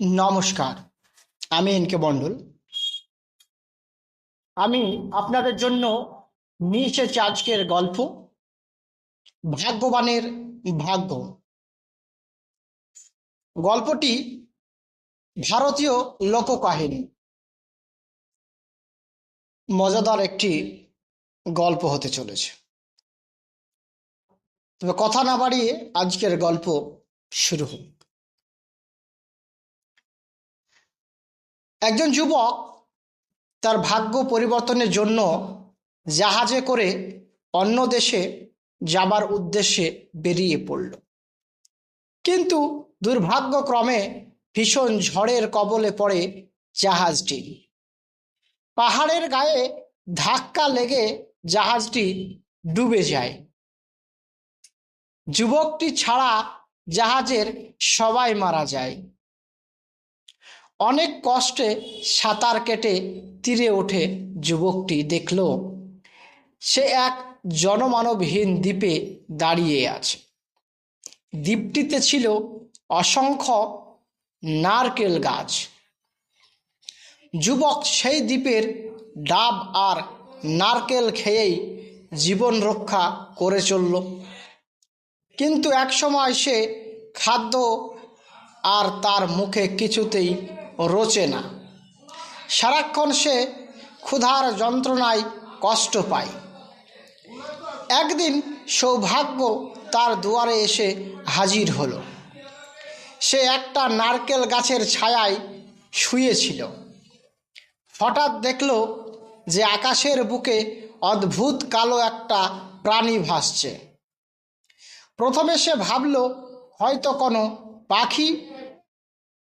নমস্কার। আমি এনকে মণ্ডল আমি আপনাদের জন্য নিয়ে এসেছি আজকের গল্প, ভাগ্যবানের ভাগ্য। গল্পটি ভারতীয় লোককাহিনী। মজাদার একটি গল্প হতে চলেছে। তবে কথা না বাড়িয়ে আজকের গল্প শুরু হোক। একজন যুবক তার ভাগ্য পরিবর্তনের জন্য জাহাজে করে অন্য দেশে যাবার উদ্দেশ্যে বেরিয়ে পড়ল। কিন্তু দুর্ভাগ্যক্রমে ভীষণ ঝড়ের কবলে পড়ে জাহাজটি। পাহাড়ের গায়ে ধাক্কা লেগে জাহাজটি ডুবে যায়। যুবকটি ছাড়া জাহাজের সবাই মারা যায়। অনেক কষ্টে সাঁতার কেটে তীরে ওঠে যুবকটি দেখল, সে এক জনমানবহীন দ্বীপে দাঁড়িয়ে আছে। দ্বীপটিতে ছিল অসংখ্য নারকেল গাছ। যুবক সেই দ্বীপের ডাব আর নারকেল খেয়েই জীবন রক্ষা করে চলল। কিন্তু একসময় সে খাদ্য আর তার মুখে কিছুতেই রোচে না। সারাক্ষণ সে ক্ষুধার যন্ত্রণায় কষ্ট পায়। একদিন সৌভাগ্য তার দুয়ারে এসে হাজির হলো। সে একটা নারকেল গাছের ছায়ায় শুয়েছিল। হঠাৎ দেখল যে আকাশের বুকে অদ্ভুত কালো একটা প্রাণী ভাসছে। প্রথমে সে ভাবল, হয়তো কোনো পাখি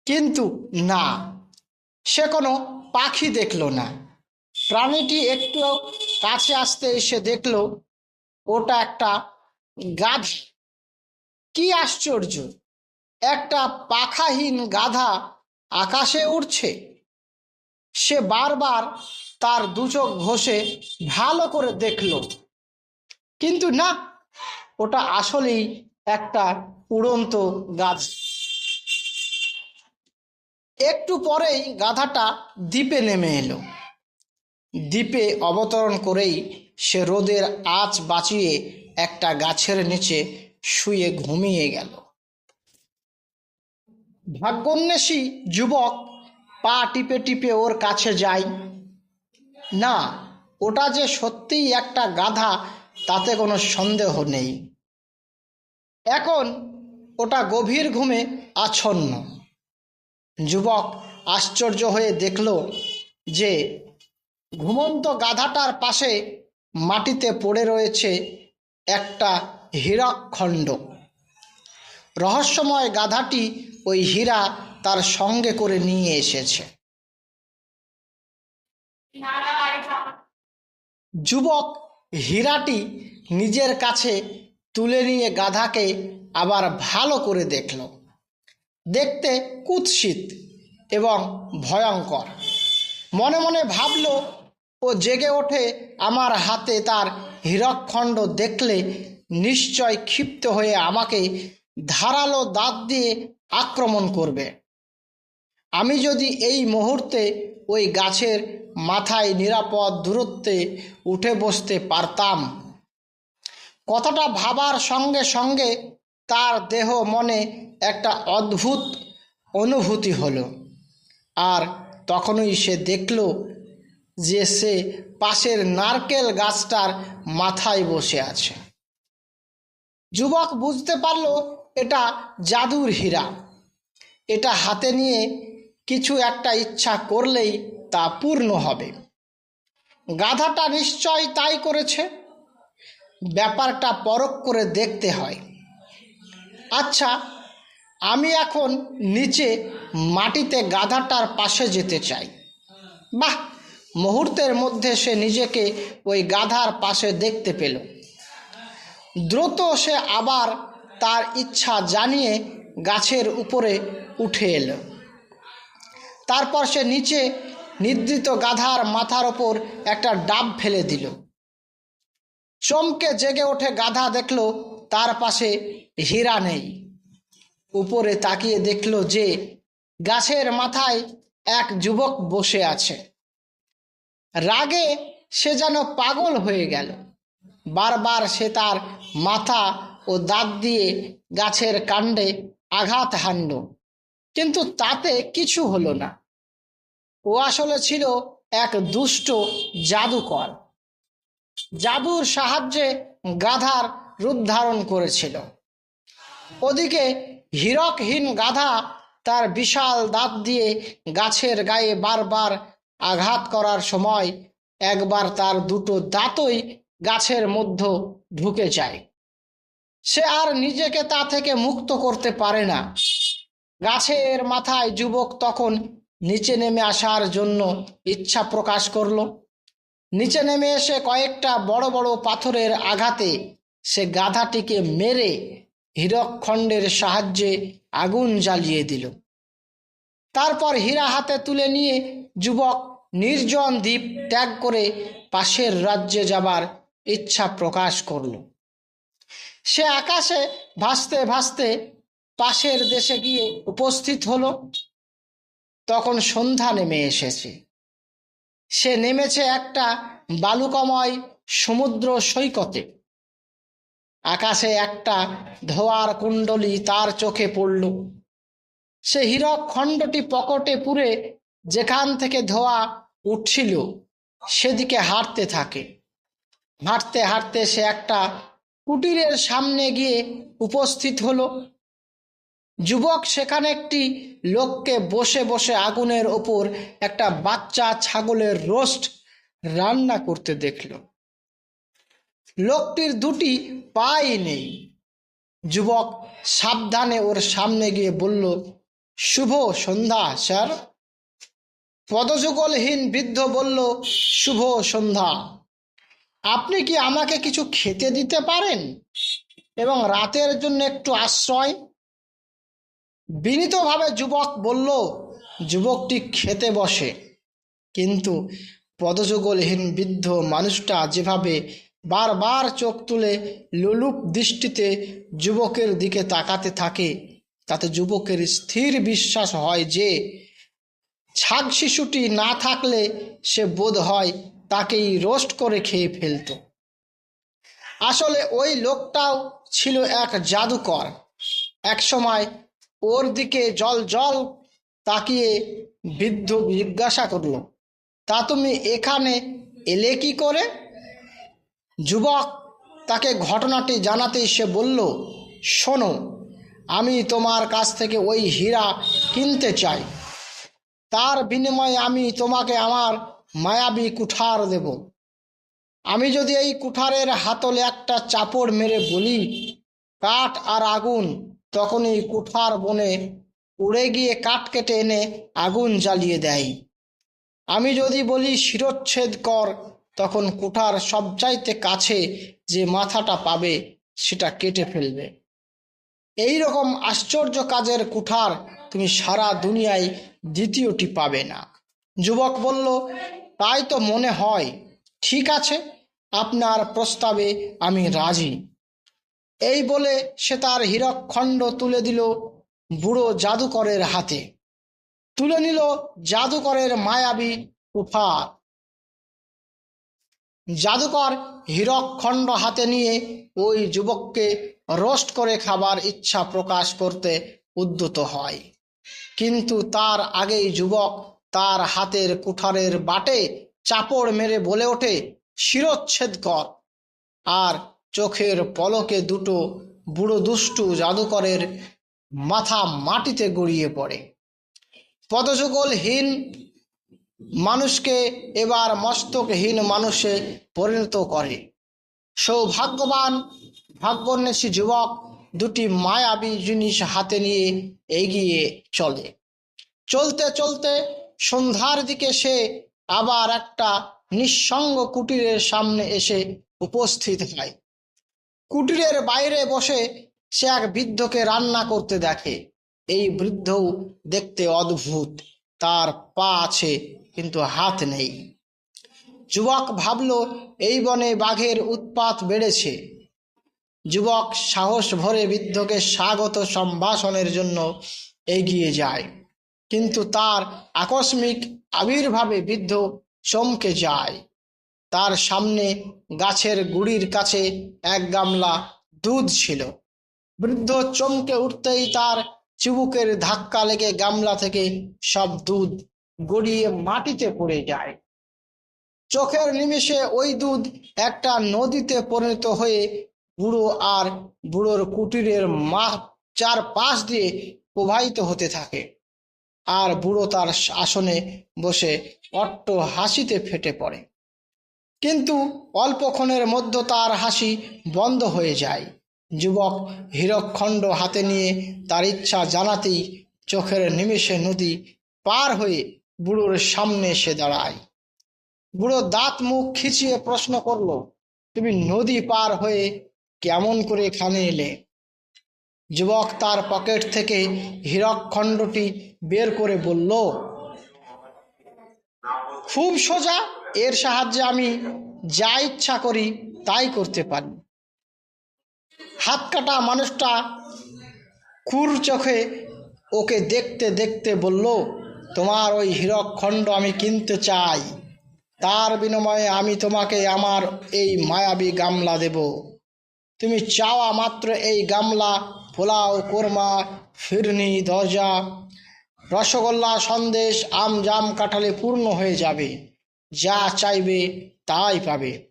কিন্তু না, সে কোনো পাখি দেখল না। প্রাণীটি একটু কাছে আসতে এসে দেখল, ওটা একটা গাধা। কি আশ্চর্য, একটা পাখাহীন গাধা আকাশে উড়ছে। সে বারবার তার দুচোখ ঘষে ভালো করে দেখল। কিন্তু না, ওটা আসলেই একটা উড়ন্ত গাছ একটু পরেই গাধাটা দ্বীপে নেমে এলো। দ্বীপে অবতরণ করেই সে রোদের আঁচ বাঁচিয়ে একটা গাছের নিচে শুয়ে ঘুমিয়ে গেল। ভাগ্যোন্বেষী যুবক পা টিপে টিপে ওর কাছে যায়। না, ওটা যে সত্যিই একটা গাধা, তাতে কোনো সন্দেহ নেই। এখন ওটা গভীর ঘুমে আচ্ছন্ন। যুবক আশ্চর্য হয়ে দেখল যে ঘুমন্ত গাধাটার পাশে মাটিতে পড়ে রয়েছে একটা হীরকখণ্ড রহস্যময় গাধাটি ওই হীরা তার সঙ্গে করে নিয়ে এসেছে। যুবক হীরাটি নিজের কাছে তুলে নিয়ে গাধাকে আবার ভালো করে দেখল। দেখতে কুৎসিত এবং ভয়ঙ্কর। মনে মনে ভাবল, ও জেগে ওঠে আমার হাতে তার হীরকখণ্ড দেখলে নিশ্চয় ক্ষিপ্ত হয়ে আমাকে ধারালো দাঁত দিয়ে আক্রমণ করবে। আমি যদি এই মুহূর্তে ওই গাছের মাথায় নিরাপদ দূরত্বে উঠে বসতে পারতাম, কথাটা ভাবার সঙ্গে সঙ্গে তার দেহ মনে একটা অদ্ভুত অনুভূতি হলো। আর তখনই সে দেখল যে সে পাশের নারকেল গাছটার মাথায় বসে আছে। যুবক বুঝতে পারল এটা জাদুর হীরা। এটা হাতে নিয়ে কিছু একটা ইচ্ছা করলেই তা পূর্ণ হবে। গাধাটা নিশ্চয় তাই করেছে? ব্যাপারটা পরখ করে দেখতে হয়। আচ্ছা আমি এখন নিচে মাটিতে গাধাটার পাশে যেতে চাই। বাহ, মুহূর্তের মধ্যে সে নিজেকে ওই গাধার পাশে দেখতে পেল। দ্রুত সে আবার তার ইচ্ছা জানিয়ে গাছের উপরে উঠে এলো। তারপর সে নিচে নিদ্রিত গাধার মাথার ওপর একটা ডাব ফেলে দিল। চমকে জেগে ওঠে গাধা দেখল তার পাশে হীরা নেই। উপরে তাকিয়ে দেখল যে গাছের মাথায় এক যুবক বসে আছে। রাগে সে যেন পাগল হয়ে গেল। বারবার সে তার মাথা ও দাঁত দিয়ে গাছের কাণ্ডে আঘাত হানল, কিন্তু তাতে কিছু হলো না। ও আসলে ছিল এক দুষ্ট জাদুকর। জাদুর সাহায্যে গাধার রূপ ধারণ করেছিল। ওদিকে হীরকহীন গাধা তার বিশাল দাঁত দিয়ে গাছের গায়ে বারবার আঘাত করার সময় একবার তার দুটো দাঁতই গাছের মধ্যে ঢুকে যায়। সে আর নিজেকে তা থেকে মুক্ত করতে পারে না। গাছের মাথায় যুবক তখন নিচে নেমে আসার জন্য ইচ্ছা প্রকাশ করল। নিচে নেমে এসে কয়েকটা বড় বড় পাথরের আঘাতে সে গাধাটিকে মেরে হীরকখণ্ডের সাহায্যে আগুন জ্বালিয়ে দিল। তারপর হীরা হাতে তুলে নিয়ে যুবক নির্জন দ্বীপ ত্যাগ করে পাশের রাজ্যে যাবার ইচ্ছা প্রকাশ করল। সে আকাশে ভাসতে ভাসতে পাশের দেশে গিয়ে উপস্থিত হলো। তখন সন্ধ্যা নেমে এসেছে। সে নেমেছে একটা বালুকময় সমুদ্র সৈকতে। আকাশে একটা ধোয়ার কুণ্ডলি তার চোখে পড়ল। সে হীরক খণ্ডটি পকটে পুরে যেখান থেকে ধোয়া উঠছিল, সেদিকে হাঁটতে থাকে। হাঁটতে হাঁটতে সে একটা কুটিরের সামনে গিয়ে উপস্থিত হলো। যুবক সেখানে একটি লোককে বসে বসে আগুনের ওপর একটা বাচ্চা ছাগলের রোস্ট রান্না করতে দেখল। লোকটির দুটি পাই নেই। যুবক সাবধানে ওর সামনে গিয়ে বলল, শুভ সন্ধ্যা, স্যার। পদযুগলহীন বৃদ্ধ বলল, শুভ সন্ধ্যা, আপনি কি আমাকে কিছু খেতে দিতে পারেন এবং রাতের জন্য একটু আশ্রয়? বিনীতভাবে যুবক বলল, যুবকটি খেতে বসে, কিন্তু পদযুগলহীন বৃদ্ধ মানুষটা যেভাবে বারবার চোখ তুলে লোলুপ দৃষ্টিতে যুবকের দিকে তাকাতে থাকে। তাতে যুবকের স্থির বিশ্বাস হয় যে, ছাগ শিশুটি না থাকলে সে বোধ হয় তাকেই রোস্ট করে খেয়ে ফেলত। আসলে ওই লোকটাও ছিল এক জাদুকর। একসময় ওর দিকে জল জল তাকিয়ে বৃদ্ধ জিজ্ঞাসা করল, তা তুমি এখানে এলে কি করে? যুবক, তাকে ঘটনাটি জানাতেই সে বলল, শোনো, আমি তোমার কাছ থেকে ওই হীরা কিনতে চাই। তার বিনিময়ে আমি তোমাকে আমার মায়াবী কুঠার দেব। আমি যদি এই কুঠারের হাতলে একটা চাপড় মেরে বলি, কাঠ আর আগুন, তখনই কুঠার বনে উড়ে গিয়ে কাঠ কেটে এনে আগুন জ্বালিয়ে দেয়। আমি যদি বলি, শিরচ্ছেদ কর তখন কুঠার সবচাইতে কাছে যে মাথাটা পাবে, সেটা কেটে ফেলবে। এই রকম আশ্চর্য কাজের কুঠার তুমি সারা দুনিয়ায় দ্বিতীয়টি পাবে না। যুবক বলল, তাই তো মনে হয়, ঠিক আছে, আপনার প্রস্তাবে আমি রাজি। এই বলে সে তার হীরকখণ্ড তুলে দিল বুড়ো জাদুকরের হাতে। তুলে নিল জাদুকরের মায়াবী উফার। জাদুকর হীরকখণ্ড হাতে নিয়ে ওই যুবককে রোস্ট করে খাবার ইচ্ছা প্রকাশ করতে উদ্যত হয়। কিন্তু তার আগেই যুবক তার হাতের কুঠারের বাটে চাপড় মেরে বলে ওঠে, শিরচ্ছেদ কর। আর চোখের পলকে দুটো বুড়ো দুষ্টু জাদুকরের মাথা মাটিতে গড়িয়ে পড়ে। পদযুগলহীন মানুষকে এবার মস্তকহীন মানুষে পরিণত করে। সৌভাগ্যবান, ভাগ্যন্বেষী যুবক দুটি মায়াবী জিনিস হাতে নিয়ে এগিয়ে চলে। চলতে চলতে সন্ধ্যার দিকে সে আবার একটা নিঃসঙ্গ কুটিরের সামনে এসে উপস্থিত হয়। কুটিরের বাইরে বসে সে এক বৃদ্ধকে রান্না করতে দেখে। এই বৃদ্ধও দেখতে অদ্ভুত। তার পা আছে, কিন্তু হাত নেই। যুবক ভাবল, এই বনে বাঘের উৎপাত বেড়েছে। যুবক সাহস ভরে বৃদ্ধকে স্বাগত সম্ভাষণের জন্য এগিয়ে যায়। কিন্তু তার আকস্মিক আবির্ভাবে বৃদ্ধ চমকে যায়। তার সামনে গাছের গুড়ির কাছে এক গামলা দুধ ছিল। বৃদ্ধ চমকে উঠতেই তার চিবুকের ধাক্কা লেগে গামলা থেকে সব দুধ গড়িয়ে মাটিতে পড়ে যায়। চোখের নিমেষে ওই দুধ একটা নদীতে পরিণত হয়ে বুড়ো আর বুড়োর কুটিরের মা চার পাশ দিয়ে প্রবাহিত হতে থাকে। আর বুড়ো তার আসনে বসে অট্ট হাসিতে ফেটে পড়ে। কিন্তু অল্পক্ষণের মধ্যে তার হাসি বন্ধ হয়ে যায়। যুবক হীরকখণ্ড হাতে নিয়ে তার ইচ্ছা জানাতেই চোখের নিমেষে নদী পার হয়ে বুড়োর সামনে এসে দাঁড়ায়। বুড়ো দাঁত মুখ খিচিয়ে প্রশ্ন করল, তুমি নদী পার হয়ে কেমন করে এখানে এলে? যুবক তার পকেট থেকে হীরকখণ্ডটি বের করে বলল, খুব সোজা, এর সাহায্যে আমি যা ইচ্ছা করি তাই করতে পারি। হাত কাটা মানুষটা কুর চোখে ওকে দেখতে দেখতে বলল, তোমার ওই হীরকখণ্ড আমি কিনতে চাই। তার বিনিময়ে আমি তোমাকে আমার এই মায়াবী গামলা দেব। তুমি চাওয়া মাত্র এই গামলা, পোলাও, কোরমা, ফিরনি, দরজা, রসগোল্লা, সন্দেশ, আম, জাম, কাঁঠালে পূর্ণ হয়ে যাবে। যা চাইবে তাই পাবে।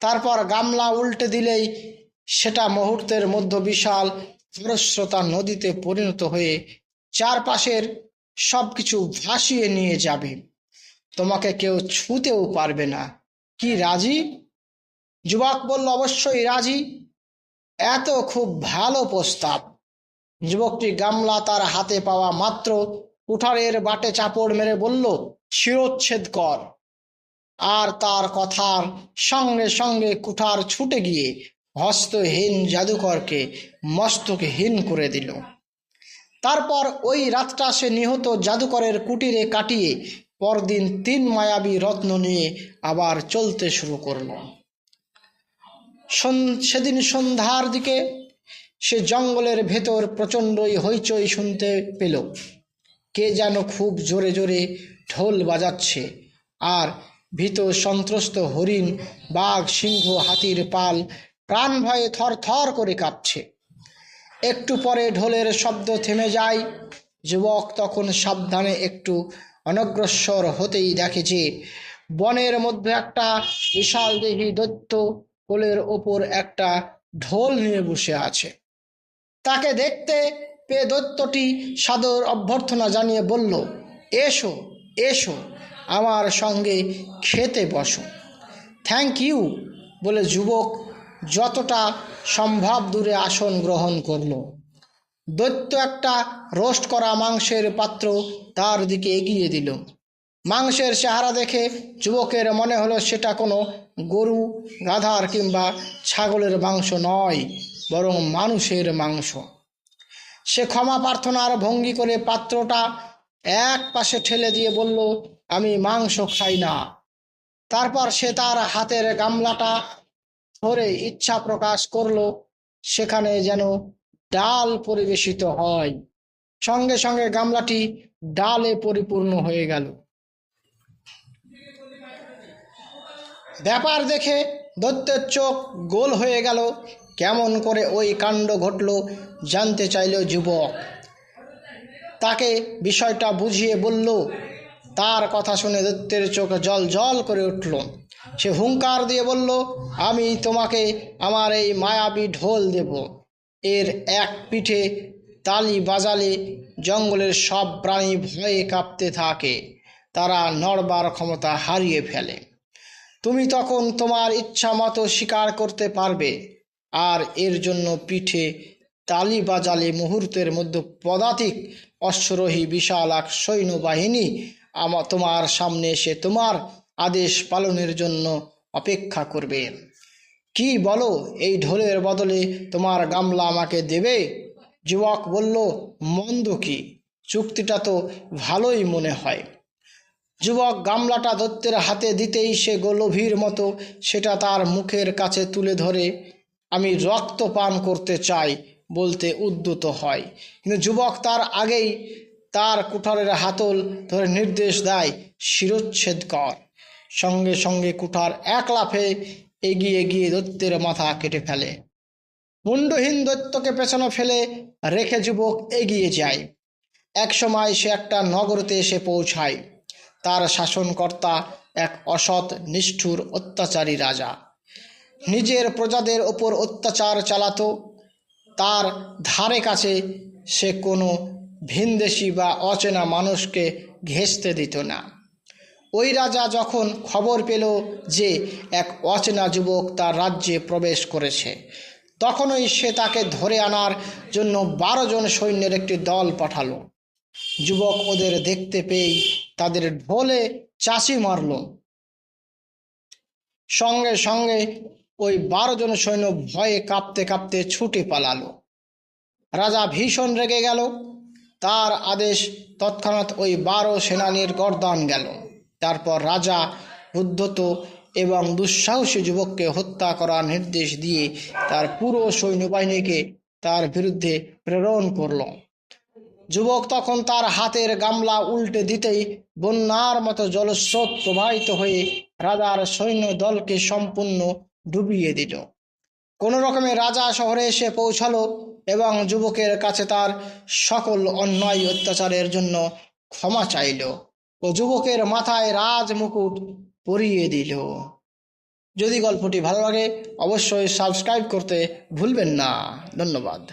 তারপর গামলা উল্টে দিলেই সেটা মুহূর্তের মধ্যে বিশাল খরস্রোতা নদীতে পরিণত হয়ে চারপাশের সব কিছু ভাসিয়ে নিয়ে যাবে। তোমাকে কেউ ছুঁতেও পারবে না। কি রাজি? যুবক বলল, অবশ্যই রাজি। এত খুব ভালো প্রস্তাব। যুবকটি গামলা তার হাতে পাওয়া মাত্র কুঠারের বাটে চাপড় মেরে বলল, শিরোচ্ছেদ কর। আর তার কথার সঙ্গে সঙ্গে কুঠার ছুটে গিয়ে হস্তহীন জাদুকরকে মস্তকহীন করে দিল। তারপর ওই রাতটা সে নিহত জাদুকরের কুটিরে কাটিয়ে পরদিন তিন মায়াবী রত্ন নিয়ে আবার চলতে শুরু করল। সেদিন সন্ধ্যার দিকে সে জঙ্গলের ভেতর প্রচণ্ডই হইচই শুনতে পেল। কে যেন খুব জোরে জোরে ঢোল বাজাচ্ছে আর ভীত সন্ত্রস্ত হরিণ, বাঘ, সিংহ, হাতির পাল প্রাণ ভয়ে থর থর করে কাঁপছে। একটু পরে ঢোলের শব্দ থেমে যায়। যুবক তখন সাবধানে একটু অনগ্রসর হতেই দেখে যে, বনের মধ্যে একটা বিশাল দেহী দৈত্য কোলের ওপর একটা ঢোল নিয়ে বসে আছে। তাকে দেখতে পেয়ে দৈত্যটি সাদর অভ্যর্থনা জানিয়ে বলল, এসো এসো, আমার সঙ্গে খেতে বসো। থ্যাংক ইউ বলে যুবক যতটা সম্ভব দূরে আসন গ্রহণ করল। দৈত্য একটা রোস্ট করা মাংসের পাত্র তার দিকে এগিয়ে দিল। মাংসের চেহারা দেখে যুবকের মনে হলো সেটা কোনো গরু, গাধার কিংবা ছাগলের মাংস নয়, বরং মানুষের মাংস। সে ক্ষমা প্রার্থনার ভঙ্গি করে পাত্রটা এক পাশে ঠেলে দিয়ে বলল, আমি মাংস খাই না। তারপর সে তার হাতের গামলাটা ধরে ইচ্ছা প্রকাশ করল, সেখানে যেন ডাল পরিবেশিত হয়। সঙ্গে সঙ্গে গামলাটি ডালে পরিপূর্ণ হয়ে গেল। ব্যাপার দেখে দত্তের চোখ গোল হয়ে গেল। কেমন করে ওই কাণ্ড ঘটল জানতে চাইল যুবক। তাকে বিষয়টা বুঝিয়ে বলল, তার কথা শুনে দত্তের চোখ জল জল করে উঠল। সে হুঙ্কার দিয়ে বলল, আমি তোমাকে আমার এই মায়াবী ঢোল দেব। এর এক পিঠে তালি বাজালে জঙ্গলের সব প্রাণী ভয়ে কাঁপতে থাকে। তারা নড়বার ক্ষমতা হারিয়ে ফেলে। তুমি তখন তোমার ইচ্ছা মতো শিকার করতে পারবে। আর এর জন্য পিঠে তালি বাজালে মুহূর্তের মধ্যে পদাতিক অশ্বরোহী বিশাল এক সৈন্যবাহিনী আমা, তোমার সামনে এসে তোমার আদেশ পালনের জন্য অপেক্ষা করবে। কি বলো, এই ঢোলের বদলে তোমার গামলা আমাকে দেবে? যুবক বলল, মন্দ কি? চুক্তিটা তো ভালোই মনে হয়। যুবক গামলাটা দত্তের হাতে দিতেই সে গোলভীর মতো সেটা তার মুখের কাছে তুলে ধরে, আমি রক্ত পান করতে চাই বলতে উদ্যত হয়। কিন্তু যুবক তার আগেই তার কুঠারের হাতল ধরে নির্দেশ দেয়, শিরোচ্ছেদ কর। সঙ্গে সঙ্গে কুঠার এক লাফে এগিয়ে গিয়ে দৈত্যের মাথা কেটে ফেলে। মুন্ডহীন দৈত্যকে পেছনে ফেলে রেখে যুবক এগিয়ে যায়। এক সময় সে একটা নগরতে এসে পৌঁছায়। তার শাসনকর্তা এক অসৎ, নিষ্ঠুর, অত্যাচারী রাজা। নিজের প্রজাদের ওপর অত্যাচার চালাতো। তার ধারে কাছে সে কোনো ভিনদেশি বা অচেনা মানুষকে ঘেঁষতে দিত না। ওই রাজা যখন খবর পেল যে এক অচেনা যুবক তার রাজ্যে প্রবেশ করেছে, তখনই সে তাকে ধরে আনার জন্য বারো জন সৈন্যের একটি দল পাঠালো। যুবক ওদের দেখতে পেয়েই তাদের ঢোলে চাষি মারল। সঙ্গে সঙ্গে ওই বারো জন সৈন্য ভয়ে কাঁপতে কাঁপতে ছুটে পালালো। রাজা ভীষণ রেগে গেল। তার আদেশ তৎক্ষণাৎ ওই বারো সেনানীর গরদান গেল। তারপর রাজা উদ্ধত এবং দুঃসাহসী যুবককে হত্যা করার নির্দেশ দিয়ে তার পুরো সৈন্যবাহিনীকে তার বিরুদ্ধে প্রেরণ করল। যুবক তখন তার হাতের গামলা উল্টে দিতেই বন্যার মতো জলস্রোত প্রবাহিত হয়ে রাজার সৈন্য দলকে সম্পূর্ণ ডুবিয়ে দিল। কোনো রকমে রাজা শহরে এসে পৌঁছালো এবং যুবকের কাছে তার সকল অন্যায় অত্যাচারের জন্য ক্ষমা চাইল। ও যুবকের মাথায় রাজ মুকুট পরিয়ে দিল। যদি গল্পটি ভালো লাগে, অবশ্যই সাবস্ক্রাইব করতে ভুলবেন না। ধন্যবাদ।